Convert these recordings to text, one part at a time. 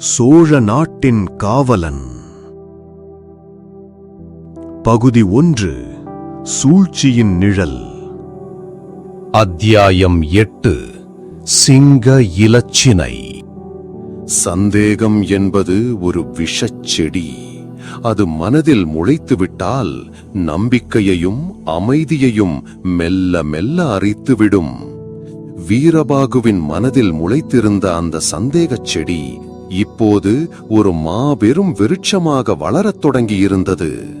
சோழ நாட்டின் காவலன். பகுதி ஒன்று சூழ்ச்சியின் நிழல். அத்தியாயம் எட்டு சிங்க இலச்சினை. சந்தேகம் என்பது ஒரு விஷச் செடி. அது மனதில் முளைத்துவிட்டால் நம்பிக்கையையும் அமைதியையும் மெல்ல மெல்ல அரித்துவிடும். வீரபாகுவின் மனதில் முளைத்திருந்த அந்த சந்தேகச் செடி இப்போது ஒரு மாபெரும் விருட்சமாக வளரத் தொடங்கியிருந்தது.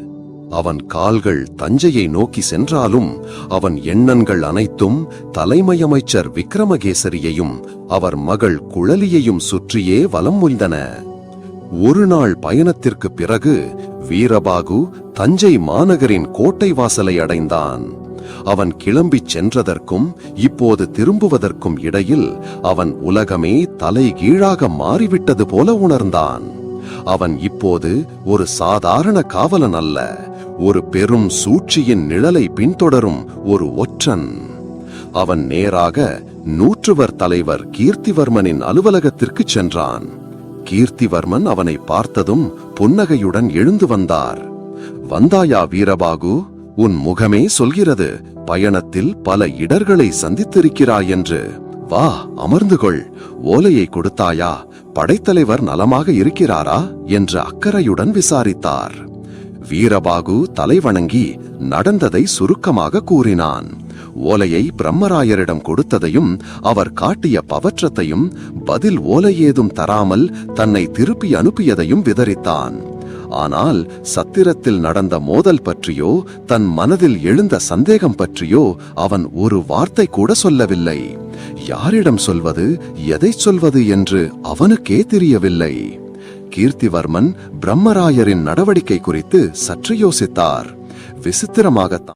அவன் கால்கள் தஞ்சையை நோக்கி சென்றாலும் அவன் எண்ணங்கள் அனைத்தும் தலைமையமைச்சர் விக்ரமகேசரியையும் அவர் மகள் குழலியையும் சுற்றியே வலம் முய்ந்தன ஒரு நாள் பயணத்திற்கு பிறகு வீரபாகு தஞ்சை மாநகரின் கோட்டை வாசலை அடைந்தான். அவன் கிளம்பிச் சென்றதற்கும் இப்போது திரும்புவதற்கும் இடையில் அவன் உலகமே தலைகீழாக மாறிவிட்டது போல உணர்ந்தான். அவன் இப்போது ஒரு சாதாரண காவலன் அல்ல ஒரு பெரும் சூழ்ச்சியின் நிழலை பின்தொடரும் ஒரு ஒற்றன். அவன் நேராக நூற்றுவர் தலைவர் கீர்த்திவர்மனின் அலுவலகத்திற்குச் சென்றான். கீர்த்திவர்மன் அவனை பார்த்ததும் புன்னகையுடன் எழுந்து வந்தார். வந்தாயா வீரபாகு? உன் முகமே சொல்கிறது பயணத்தில் பல இடர்களை சந்தித்திருக்கிறாய் என்று. வா அமர்ந்து கொள் ஓலையை கொடுத்தாயா? படைத்தலைவர் நலமாக இருக்கிறாரா? என்று அக்கறையுடன் விசாரித்தார். வீரபாகு தலைவணங்கி நடந்ததை சுருக்கமாக கூறினான். ஓலையை பிரம்மராயரிடம் கொடுத்ததையும் அவர் காட்டிய பவற்றத்தையும் பதில் ஓலை ஏதும் தராமல் தன்னை திருப்பி அனுப்பியதையும் விதரித்தான். ஆனால் சத்திரத்தில் நடந்த மோதல் பற்றியோ தன் மனதில் எழுந்த சந்தேகம் பற்றியோ அவன் ஒரு வார்த்தை கூட சொல்லவில்லை. யாரிடம் சொல்வது எதை சொல்வது என்று அவனுக்கே தெரியவில்லை. கீர்த்திவர்மன் பிரம்மராயரின் நடவடிக்கை குறித்து சற்று யோசித்தார். விசித்திரமாகத்தான்